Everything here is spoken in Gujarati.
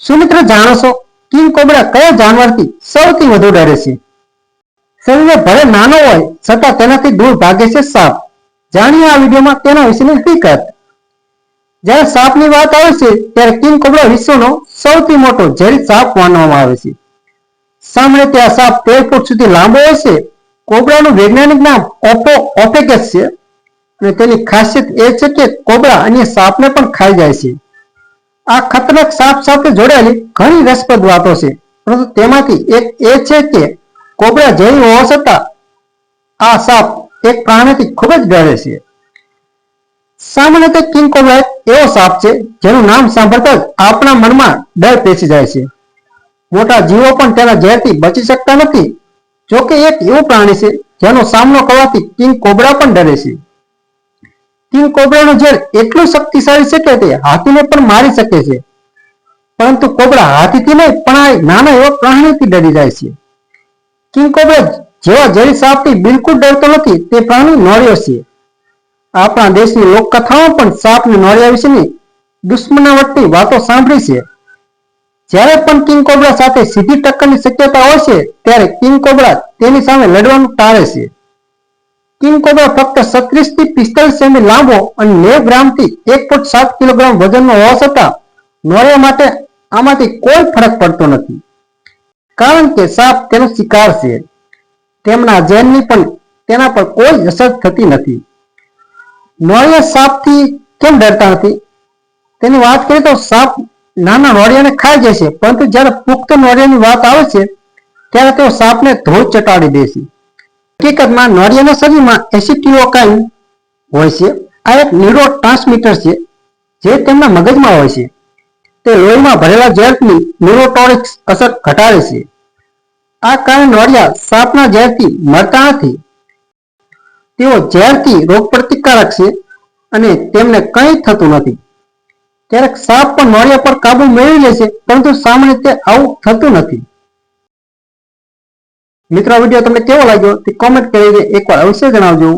શું મિત્રો જાણો છો કિંગ કોબરા કયા જાનવરથી સૌથી વધુ ડરે છે? શરીરે ભલે નાનો હોય, છતાં તેનાથી દૂર ભાગે છે સાપ. જાણીએ આ વિડીયોમાં તેના વિશેની હકીકત જ્યારે સાપની વાત આવે છે, ત્યારે કિંગ કોબરા વિશ્વનો સૌથી મોટો ઝેરી સાપ માનવામાં આવે છે. સામે તે આ સાપ તેર ફૂટ સુધી લાંબો હોય છે કોબરાનું વૈજ્ઞાનિક નામ ઓપો ઓપેકસ છે. અને તેની ખાસિયત એ છે કે કોબરા અન્ય સાપને પણ ખાઈ જાય છે. આ ખતરનાક સાપ સાથે જોડાયેલી ઘણી રસપ્રદ વાતો છે. પરંતુ તેમાંથી એક એ છે કે કોબરા જેવી હોવા છતાં આ સાપ એક પ્રાણીથી ખૂબ જ ડરે છે. સામાન્ય રીતે કિંગ કોબરા એવો સાપ છે જેનું નામ સાંભળતા જ આપણા મનમાં ડર પેસી જાય છે. મોટા જીવો પણ તેના ઝેરથી બચી શકતા નથી. જોકે એક એવું પ્રાણી છે જેનો સામનો કરવાથી કિંગ કોબરા પણ ડરે છે. કિંગ કોબરાનું ઝેર એટલું શક્તિશાળી છે કે તે હાથીને પણ મારી શકે છે. પરંતુ કોબરા હાથીથી નહીં, પણ આ નાના એવા પ્રાણીથી ડરી જાય છે. કિંગ કોબરા જેવા ઝેરી સાપથી બિલકુલ ડરતો નથી, તે પ્રાણી નોળિયો છે. આપણા દેશની લોકકથાઓ પણ સાપ અને નોળિયા વિશેની દુશ્મનાવટની વાતો સાંભળી છે. જ્યારે પણ કિંગ કોબરા સાથે સીધી ટક્કરની શક્યતા હોય છે, ત્યારે કિંગ કોબરા તેની સામે લડવાનું ટાળે છે. કિંગ ફક્ત સત્રીસથી પિસ્તાલીસ સેમી લાંબો અને નેવ ગ્રામથી એક પોઈન્ટ સાત કિલોગ્રામ વજનનો હોવા છતાં નોરિયા માટે આમાંથી કોઈ ફરક પડતો નથી. કારણ કે સાપ તેનો શિકાર છે. તેમના ઝેરની પણ તેના પર કોઈ અસર થતી નથી. નોળિયા સાપથી કેમ ડરતા નથી? તેની વાત કરીએ તો સાપ નાના નોળિયાને ખાઈ જાય છે, પરંતુ જ્યારે પુખ્ત નોળિયાની વાત આવે છે, ત્યારે તેઓ સાપને ધોળ ચટાડી દે છે. હકીકતમાં નોળિયાના શરીરમાં એસિટીઓકાઇન હોય છે? આ એક ન્યુરો ટ્રાન્સમીટર છે, જે તેમના મગજમાં હોય છે. તે લોહીમાં ભરેલા ઝેરની ન્યુરોટોરિક્સ અસર ઘટાડે છે. આ કારણે નોળિયા સાપના ઝેરથી મરતા નથી. તેઓ ઝેરથી રોગપ્રતિકારક છે અને તેમને કંઈ થતું નથી. ક્યારેક સાપ પણ નોળિયા પર કાબુ મેળવી લે છે, પરંતુ સામાન્ય રીતે આવું થતું નથી. મિત્રો વીડિયો તમને કેવો લાગ્યો તે કોમેન્ટ કરીને એકવાર અવશ્ય જણાવજો.